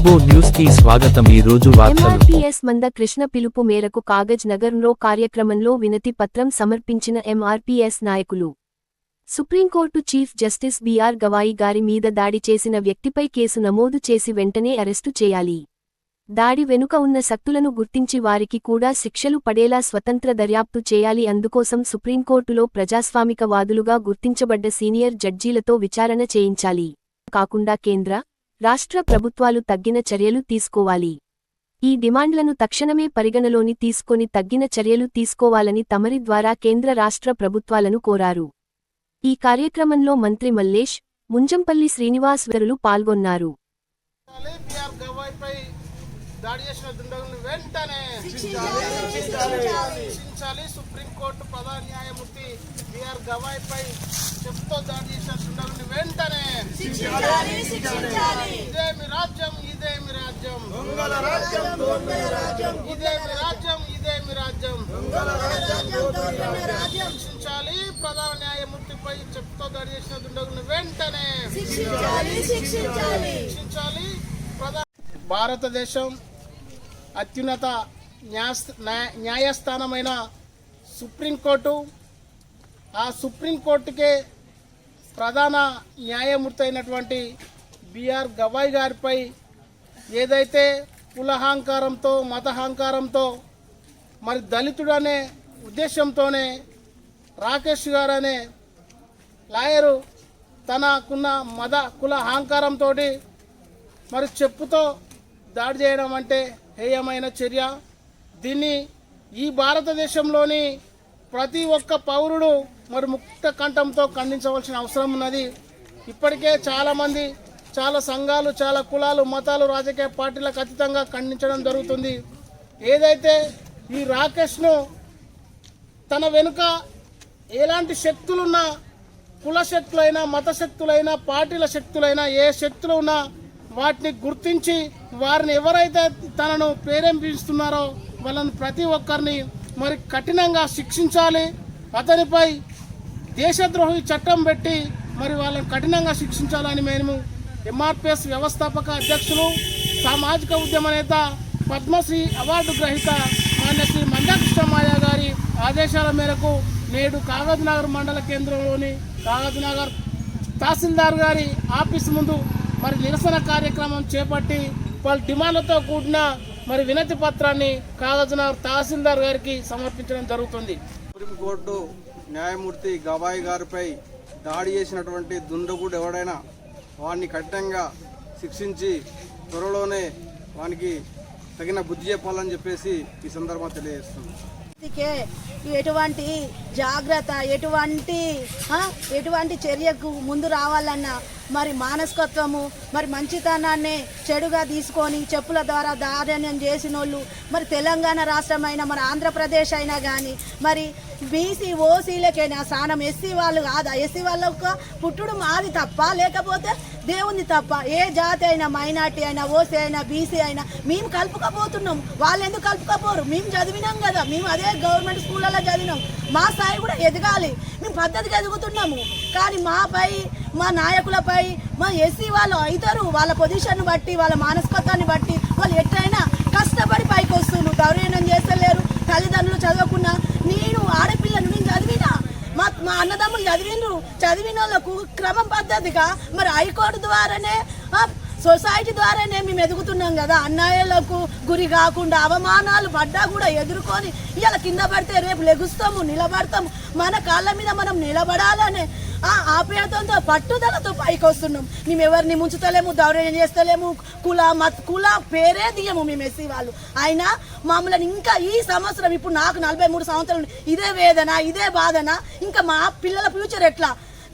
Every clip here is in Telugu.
న్యూస్కి స్వాగతం. ఈ రోజు మంద కృష్ణ పిలుపు మేరకు కాగజ్ నగర్లో కార్యక్రమంలో వినతి పత్రం సమర్పించిన ఎంఆర్పీఎస్ నాయకులు. Supreme court chief justice BR Gavai గారి మీద దాడి చేసిన వ్యక్తిపై కేసు నమోదు చేసి వెంటనే అరెస్టు చేయాలి. దాడి వెనుక ఉన్న శక్తులను గుర్తించి వారికి కూడా శిక్షలు పడేలా స్వతంత్ర దర్యాప్తు చేయాలి. అందుకోసం సుప్రీంకోర్టులో ప్రజాస్వామిక వాదులుగా గుర్తించబడ్డ సీనియర్ జడ్జీలతో విచారణ చేయించాలి. కాకుండా కేంద్ర రాష్ట్ర ప్రభుత్వాలు తగ్గిన చర్యలు తీసుకోవాలి. ఈ డిమాండ్లను తక్షణమే పరిగణలోని తీసుకొని తగ్గిన చర్యలు తీసుకోవాలని తమరి ద్వారా కేంద్ర రాష్ట్ర ప్రభుత్వాలను కోరారు. ఈ కార్యక్రమంలో మంత్రి మల్లేష్ ముంజంపల్లి శ్రీనివాస్ శ్రీనివాస్వరులు పాల్గొన్నారు. దాడి చేసిన దుండగులను వెంటనే శిక్షించాలి సుప్రీంకోర్టు ప్రధాన న్యాయమూర్తి గవాయ్పై చెప్తో దాడి చేసిన దుండగులను వెంటనే ఇదే మీ రాజ్యం ఇదే మీ రాజ్యం. ఇదే మీ రాజ్యం ఇదే మీ రాజ్యం. శిక్షించాలి ప్రధాన న్యాయమూర్తిపై చెప్తో దాడి చేసిన దుండగులను వెంటనే. శిక్షించాలి ప్రధా భారతదేశం అత్యున్నత న్యాయస్థానమైన సుప్రీంకోర్టు ఆ సుప్రీంకోర్టుకే ప్రధాన న్యాయమూర్తి అయినటువంటి బిఆర్ గవాయ్ గారిపై ఏదైతే కులహంకారంతో మతహంకారంతో మరి దళితుడు అనే ఉద్దేశంతోనే రాకేష్ గారు అనే లాయరు తనకున్న మద కుల అహంకారంతో మరి చెప్పుతో దాడి చేయడం అంటే హేయమైన చర్య. దీన్ని ఈ భారతదేశంలోని ప్రతి ఒక్క పౌరుడు మరి ముక్త కంఠంతో ఖండించవలసిన అవసరం ఉన్నది. ఇప్పటికే చాలామంది చాలా సంఘాలు చాలా కులాలు మతాలు రాజకీయ పార్టీలకు అతీతంగా ఖండించడం జరుగుతుంది. ఏదైతే ఈ రాకేష్ను తన వెనుక ఎలాంటి శక్తులున్నా కుల శక్తులైనా మత శక్తులైనా పార్టీల శక్తులైనా ఏ శక్తులు ఉన్నా వాటిని గుర్తించి వారిని ఎవరైతే తనను ప్రేరేపిస్తున్నారో వాళ్ళని ప్రతి ఒక్కరిని మరి కఠినంగా శిక్షించాలి. అతనిపై దేశద్రోహి చట్టం పెట్టి మరి వాళ్ళని కఠినంగా శిక్షించాలని మేము ఎంఆర్పిఎస్ వ్యవస్థాపక అధ్యక్షులు సామాజిక ఉద్యమ నేత పద్మశ్రీ అవార్డు గ్రహీత మాన్య శ్రీ మందాకృష్ణమాయ గారి ఆదేశాల మేరకు నేడు కాగజ్నగర్ మండల కేంద్రంలోని కాగజ్ నగర్ తహసీల్దార్ గారి ఆఫీస్ ముందు మరి నిరసన కార్యక్రమం చేపట్టి వాళ్ళ డిమాండ్లతో కూడిన మరి వినతి పత్రాన్ని కాగజ్నగర్ తహసీల్దార్ గారికి సమర్పించడం జరుగుతుంది. సుప్రీంకోర్టు న్యాయమూర్తి గవాయి గారిపై దాడి చేసినటువంటి దుండగుడు ఎవడైనా వాడిని కఠినంగా శిక్షించి త్వరలోనే వానికి తగిన బుద్ధి చెప్పాలని చెప్పేసి ఈ సందర్భంగా తెలియజేస్తుంది అందుకే ఎటువంటి జాగ్రత్త ఎటువంటి ఎటువంటి చర్యకు ముందు రావాలన్నా మరి మానసికత్వము మరి మంచితనాన్ని చెడుగా తీసుకొని చెప్పుల ద్వారా దారుణ్యం చేసిన వాళ్ళు మరి తెలంగాణ రాష్ట్రమైనా మన ఆంధ్రప్రదేశ్ అయినా కానీ మరి బీసీ ఓసీలకైనా స్థానం ఎస్సీ వాళ్ళు కాదా? ఎస్సీ వాళ్ళకు పుట్టుడు మాది తప్ప లేకపోతే దేవుని తప్ప. ఏ జాతి అయినా మైనార్టీ అయినా ఓసీ అయినా బీసీ అయినా మేము కలుపుకపోతున్నాం. వాళ్ళు ఎందుకు కలుపుకపోరు? మేము చదివినాం కదా. మేము అదే గవర్నమెంట్ స్కూళ్ళలో చదివినాం. మా స్థాయి కూడా ఎదగాలి. మేము పద్ధతిగా ఎదుగుతున్నాము. కానీ మాపై మా నాయకులపై మా ఎస్సీ వాళ్ళు అవుతారు. వాళ్ళ పొజిషన్ బట్టి వాళ్ళ మానసికత్వాన్ని బట్టి వాళ్ళు ఎట్లయినా కష్టపడి పైకి వస్తున్నారు. దౌర్యనం చేస్తలేరు. తల్లిదండ్రులు చదవకుండా నేను ఆడపిల్లను నేను చదివినా. మా మా అన్నదమ్ములు చదివిండ్రు. చదివిన వాళ్ళకు క్రమం పద్ధతిగా మరి హైకోర్టు ద్వారానే సొసైటీ ద్వారానే మేము ఎదుగుతున్నాం కదా. అన్యాయాలకు గురి కాకుండా అవమానాలు పడ్డా కూడా ఎదుర్కొని ఇలా కింద పడితే రేపు లెగుస్తాము నిలబడతాము. మన కాళ్ళ మీద మనం నిలబడాలనే ఆ ఆప్యాయతంతో పట్టుదలతో పైకి వస్తున్నాం. మేము ఎవరిని ముంచుతలేము దౌర్యం చేస్తలేము. కుల మత్ కుల పేరే దియము మేము ఎస్సీ వాళ్ళు. అయినా మమ్మల్ని ఇంకా ఈ సంవత్సరం ఇప్పుడు నాకు నలభై మూడు సంవత్సరాలు ఇదే వేదన ఇదే బాధన. ఇంకా మా పిల్లల ఫ్యూచర్ ఎట్లా?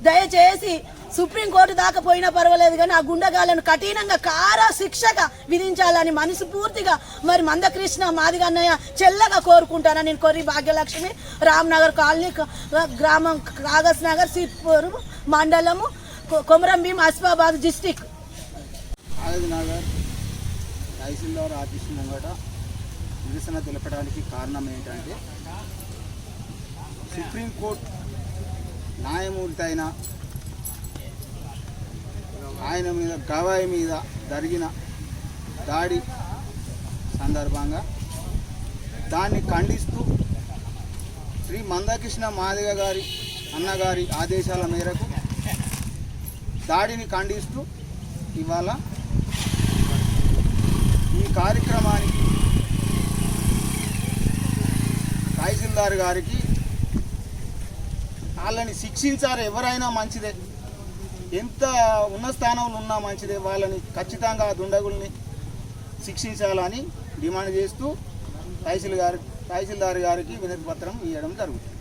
దయచేసి సుప్రీంకోర్టు దాకా పోయినా పర్వాలేదు కానీ ఆ గుండగాలను కఠినంగా కారా శిక్షగా విధించాలని మనసుపూర్తిగా మరి మందకృష్ణ మాదిగన్నయ్య చెల్లగా కోరుకుంటాను నేను కొర్రి భాగ్యలక్ష్మి రామ్నగర్ కాలనీ గ్రామం కాగజ్ నగర్ సిర్పూర్ మండలము కొమరం భీం అస్ఫాబాద్ డిస్టిక్. నగర్ తహసీల్దార్ ఆఫీస్ ముంగట నిరసన తెలపడానికి కారణం ఏంటంటే సుప్రీంకోర్టు న్యాయమూర్తి అయిన ఆయన మీద గవాయి మీద జరిగిన దాడి సందర్భంగా దాన్ని ఖండిస్తూ శ్రీ మందకృష్ణ మాదిగ గారి అన్నగారి ఆదేశాల మేరకు దాడిని ఖండిస్తూ ఇవాళ ఈ కార్యక్రమానికి తహసీల్దార్ గారికి వాళ్ళని శిక్షించారు ఎవరైనా మంచిదే. ఎంత ఉన్న స్థానంలో ఉన్నా మంచిదే. వాళ్ళని ఖచ్చితంగా ఆ దుండగుల్ని శిక్షించాలని డిమాండ్ చేస్తూ తహసీల్ గారి తహసీల్దార్ గారికి వినతి పత్రం ఇవ్వడం జరుగుతుంది.